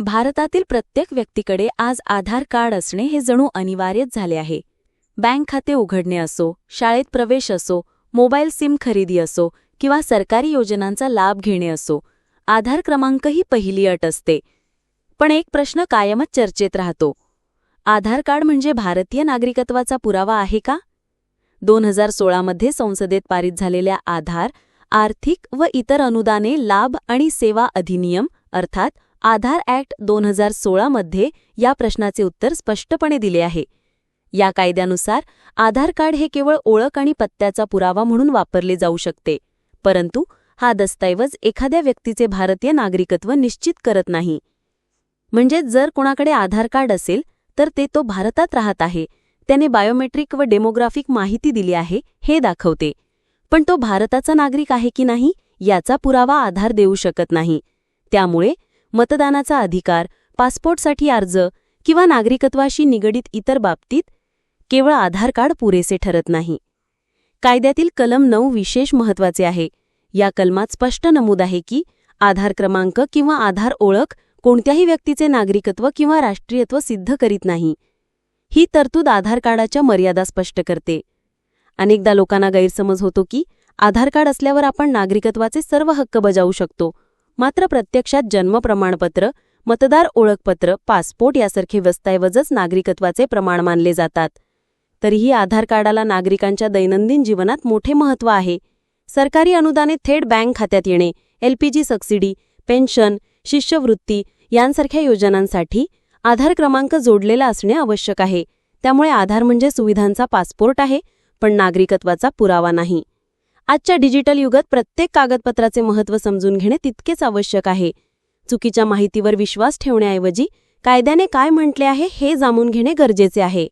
भारतातील प्रत्येक व्यक्तीकडे आज आधार कार्ड असणे हे जणू अनिवार्यच झाले आहे. बँक खाते उघडणे असो शाळेत प्रवेश असो मोबाईल सिम खरेदी असो किंवा सरकारी योजनांचा लाभ घेणे असो आधार क्रमांक ही पहिली अट असते. पण एक प्रश्न कायमच चर्चेत राहतो. आधार कार्ड म्हणजे भारतीय नागरिकत्वाचा पुरावा आहे का? दोन हजार सोळामध्ये संसदेत पारित झालेल्या आधार आर्थिक व इतर अनुदाने लाभ आणि सेवा अधिनियम अर्थात आधार ॲक्ट दोन हजार सोळामध्ये या प्रश्नाचे उत्तर स्पष्टपणे दिले आहे. या कायद्यानुसार आधार कार्ड हे केवळ ओळख आणि पत्त्याचा पुरावा म्हणून वापरले जाऊ शकते परंतु हा दस्तऐवज एखाद्या व्यक्तीचे भारतीय नागरिकत्व निश्चित करत नाही. म्हणजे जर कोणाकडे आधार कार्ड असेल तर ते तो भारतात राहत आहे त्याने बायोमेट्रिक व डेमोग्राफिक माहिती दिली आहे हे दाखवते. पण तो भारताचा नागरिक आहे की नाही याचा पुरावा आधार देऊ शकत नाही. त्यामुळे मतदानाचा अधिकार पासपोर्टसाठी अर्ज किंवा नागरिकत्वाशी निगडीत इतर बाबतीत केवळ आधार कार्ड पुरेसे ठरत नाही. कायद्यातील कलम नऊ विशेष महत्त्वाचे आहे. या कलमात स्पष्ट नमूद आहे की आधार क्रमांक किंवा आधार ओळख कोणत्याही व्यक्तीचे नागरिकत्व किंवा राष्ट्रीयत्व सिद्ध करीत नाही. ही तरतूद आधार कार्डाच्या मर्यादा स्पष्ट करते. अनेकदा लोकांना गैरसमज होतो की आधार कार्ड असल्यावर आपण नागरिकत्वाचे सर्व हक्क बजावू शकतो मात्र प्रत्यक्षात जन्म प्रमाणपत्र मतदार ओळखपत्र पासपोर्ट यासारखे दस्तऐवजच नागरिकत्वाचे प्रमाण मानले जातात. तरीही आधार कार्डाला नागरिकांच्या दैनंदिन जीवनात मोठे महत्त्व आहे. सरकारी अनुदाने थेट बँक खात्यात येणे एलपीजी सबसिडी पेन्शन शिष्यवृत्ती यांसारख्या योजनांसाठी आधार क्रमांक जोडलेला असणे आवश्यक आहे. त्यामुळे आधार म्हणजे सुविधांचा पासपोर्ट आहे पण नागरिकत्वाचा पुरावा नाही. आजच्या डिजिटल युगात प्रत्येक कागदपत्राचे महत्त्व समजून घेणे तितकेच आवश्यक आहे. चुकीच्या माहितीवर विश्वास ठेवण्याऐवजी कायद्याने काय म्हटले आहे हे जाणून घेणे गरजेचे आहे.